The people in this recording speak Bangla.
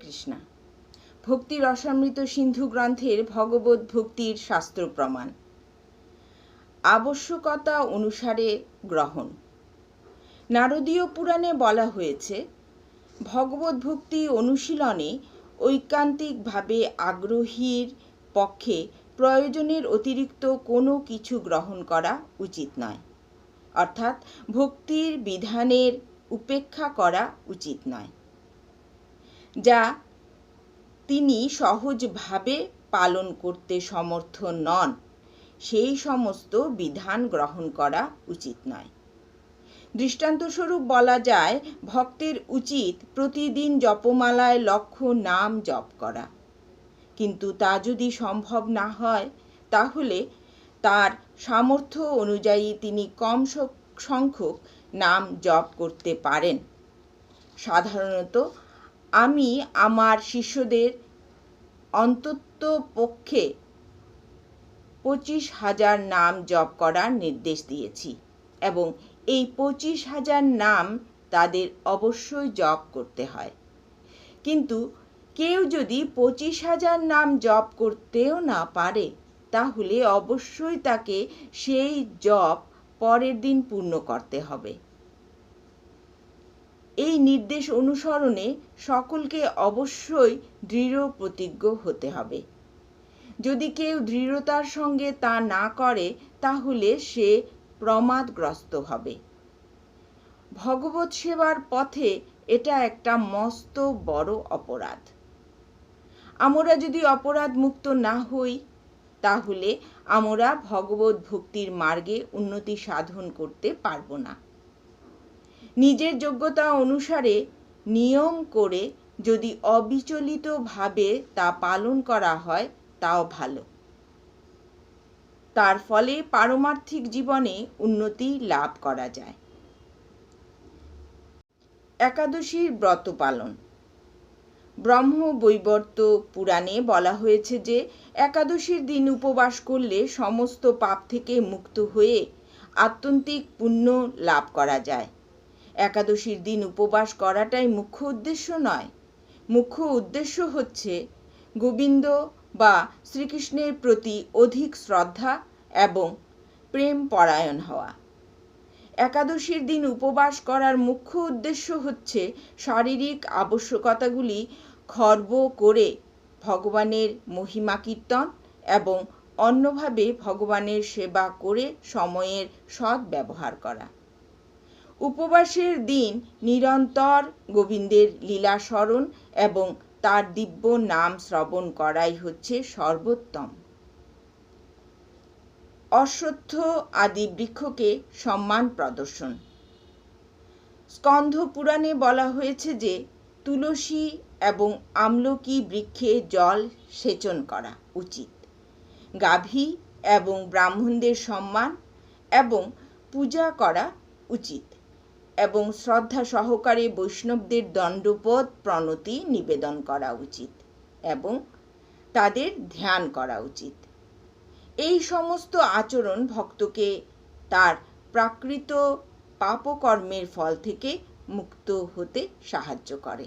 কৃষ্ণা। ভক্তি রসামৃত সিন্ধু গ্রন্থের ভগবত ভক্তির শাস্ত্র প্রমাণ। আবশ্যকতা অনুসারে গ্রহণ। নারদীয় পুরাণে বলা হয়েছে, ভগবত ভক্তি অনুশীলনে ঐকান্তিকভাবে আগ্রহীর পক্ষে প্রয়োজনের অতিরিক্ত কোনো কিছু গ্রহণ করা উচিত নয়। অর্থাৎ ভক্তির বিধানের উপেক্ষা করা উচিত নয়। যা তিনি সহজভাবে পালন করতে সমর্থ নন। সেই সমস্ত বিধান গ্রহণ করা উচিত নয়। দৃষ্টান্তস্বরূপ বলা যায়, ভক্তের উচিত প্রতিদিন জপমালায় লক্ষ নাম জপ করা। কিন্তু তা যদি সম্ভব না হয়, তাহলে তার সামর্থ্য অনুযায়ী তিনি কম সংখ্যক নাম জপ করতে পারেন। সাধারণত আমি আমার শিষ্যদের অন্তত পক্ষে পঁচিশ হাজার নাম জপ করার নির্দেশ দিয়েছি এবং এই পঁচিশ হাজার নাম তাদের অবশ্যই জপ করতে হয়। কিন্তু কেউ যদি পঁচিশ হাজার নাম জপ করতেও না পারে, তাহলে অবশ্যই তাকে সেই জপ পরের দিন পূর্ণ করতে হবে। এই নির্দেশ অনুসরণে সকলকে অবশ্যই দৃঢ় প্রতিজ্ঞ হতে হবে। যদি কেউ দৃঢ়তার সঙ্গে তা না করে, তাহলে সে প্রমাদগ্রস্ত হবে। ভগবত সেবার পথে এটা একটা মস্ত বড় অপরাধ। আমরা যদি অপরাধ মুক্ত না হই, তাহলে আমরা ভগবত ভক্তির মার্গে উন্নতি সাধন করতে পারব না। নিজের যোগ্যতা অনুসারে নিয়ম করে যদি অবিচলিতভাবে তা পালন করা হয়, তাও ভালো। তার ফলে পারমার্থিক জীবনে উন্নতি লাভ করা যায়। একাদশীর ব্রত পালন। ব্রহ্ম বৈবর্ত পুরাণে বলা হয়েছে যে, একাদশীর দিন উপবাস করলে সমস্ত পাপ থেকে মুক্ত হয়ে আত্যন্তিক পুণ্য লাভ করা যায়। একাদশীর দিন উপবাস করাটাই মুখ্য উদ্দেশ্য নয়। মুখ্য উদ্দেশ্য হচ্ছে গোবিন্দ বা শ্রীকৃষ্ণের প্রতি অধিক শ্রদ্ধা এবং প্রেম পরায়ণ হওয়া। একাদশীর দিন উপবাস করার মুখ্য উদ্দেশ্য হচ্ছে শারীরিক আবশ্যকতাগুলি খর্ব করে ভগবানের মহিমা কীর্তন এবং অন্যভাবে ভগবানের সেবা করে সময়ের সৎ ব্যবহার করা। উপবাসের দিন নিরন্তর গোবিন্দের লীলা স্মরণ এবং তার দিব্য নাম শ্রবণ করাই হচ্ছে সর্বোত্তম। অশ্বত্থ আদি বৃক্ষকে সম্মান প্রদর্শন। স্কন্ধ পুরাণে বলা হয়েছে যে, তুলসী এবং আমলকি বৃক্ষে জল সেচন করা উচিত। গাভী এবং ব্রাহ্মণদের সম্মান এবং পূজা করা উচিত। এবং শ্রদ্ধা সহকারে বৈষ্ণবদের দণ্ডপদ প্রণতি নিবেদন করা উচিত এবং তাদের ধ্যান করা উচিত। এই সমস্ত আচরণ ভক্তকে তার প্রাকৃত পাপকর্মের ফল থেকে মুক্ত হতে সাহায্য করে।